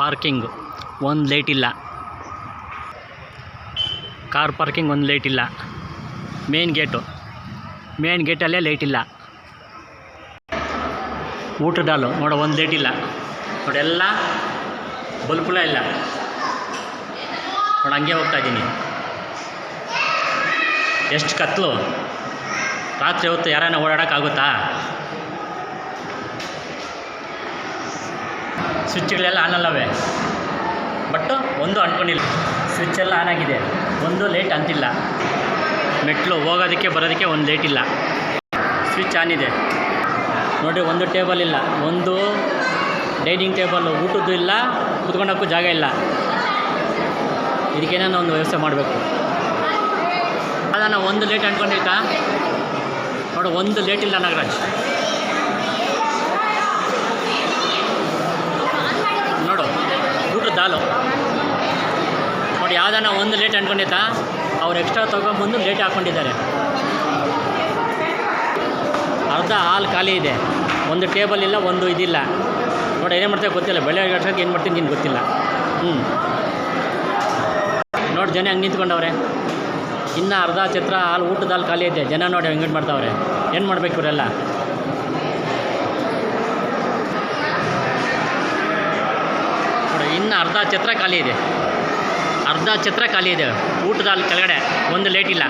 Parking, ಒಂದು light ಇಲ್ಲ. Car parking ಒಂದು ಲೈಟ್ ಇಲ್ಲ. ಮೇನ್ ಗೇಟು ಮೇನ್ ಗೇಟಲ್ಲೇ ಲೈಟ್ ಇಲ್ಲ. ಊಟದ ಹಾಲು ನೋಡ, ಒಂದು ಲೈಟ್ ಇಲ್ಲ. ನೋಡೆಲ್ಲ ಬಲ್ಪುಲ ಇಲ್ಲ. ನೋಡಿ, ಹಂಗೆ ಹೋಗ್ತಾ ಇದ್ದೀನಿ. ಎಷ್ಟು ಕತ್ಲು? ರಾತ್ರಿ ಹೊತ್ತು ಯಾರನ್ನ ಓಡಾಡೋಕ್ಕಾಗುತ್ತಾ ಸ್ವಿಚ್ಗಳೆಲ್ಲ ಆನ್ ಅಲ್ಲವೇ? ಬಟ್ಟು ಒಂದು ಅಂಟ್ಕೊಂಡಿಲ್ಲ ಸ್ವಿಚ್ ಎಲ್ಲ ಆನ್ ಆಗಿದೆ. ಒಂದು ಲೇಟ್ ಅಂತಿಲ್ಲ. ಮೆಟ್ಲು ಹೋಗೋದಕ್ಕೆ ಬರೋದಕ್ಕೆ ಒಂದು ಲೇಟ್ ಇಲ್ಲ. ಸ್ವಿಚ್ ಆನ್ ಇದೆ. ನೋಡಿ ಒಂದು ಟೇಬಲ್ ಇಲ್ಲ. ಒಂದು ಡೈನಿಂಗ್ ಟೇಬಲ್ಲು ಊಟದ್ದು ಇಲ್ಲ, ಕುತ್ಕೊಂಡಕ್ಕೂ ಜಾಗ ಇಲ್ಲ. ಇದಕ್ಕೇನೋ ಒಂದು ವ್ಯವಸ್ಥೆ ಮಾಡಬೇಕು. ಅದನ್ನು ಒಂದು ಲೇಟ್ ಅಂದ್ಕೊಂಡಿತ್ತ ನೋಡು, ಒಂದು ಲೇಟ್ ಇಲ್ಲ ನಾಗರಾಜ್ ನೋಡು ಊಟದ ಹಾಲು ಯಾವ್ದಾನ ಒಂದು ಲೇಟ್ ಅಂದ್ಕೊಂಡೈತಾ ಅವ್ರು ಎಕ್ಸ್ಟ್ರಾ ತೊಗೊಂಬಂದು ಲೇಟ್ ಹಾಕ್ಕೊಂಡಿದ್ದಾರೆ ಅರ್ಧ ಹಾಲು ಖಾಲಿ ಇದೆ. ಒಂದು ಟೇಬಲ್ ಇಲ್ಲ, ಒಂದು ಇದಿಲ್ಲ. ನೋಡಿ ಏನೇ ಮಾಡ್ತೇವೆ ಗೊತ್ತಿಲ್ಲ. ಬೆಳೆ ಗಡ್ಸೋಕೆ ಏನು ಮಾಡ್ತೀನಿ ನಿನ್ಗೆ ಗೊತ್ತಿಲ್ಲ. ಹ್ಞೂ ನೋಡಿ, ಜನ ಹಂಗೆ ನಿಂತ್ಕೊಂಡವ್ರೆ. ಇನ್ನು ಅರ್ಧ ಚಿತ್ರ ಹಾಲು, ಊಟದ ಹಾಲು ಖಾಲಿ ಇದೆ. ಜನ ನೋಡಿ ಹೆಂಗೆ ಮಾಡ್ತಾವ್ರೆ. ಏನು ಮಾಡ್ಬೇಕು ಇವರೆಲ್ಲ? ನೋಡಿ, ಇನ್ನು ಅರ್ಧ ಚಿತ್ರ ಖಾಲಿ ಇದೆ. ಅರ್ಧ ಛತ್ರ ಖಾಲಿ ಇದೆ. ಊಟದ ಅಲ್ಲಿ ಕೆಳಗಡೆ ಒಂದು ಲೇಟ್ ಇಲ್ಲ.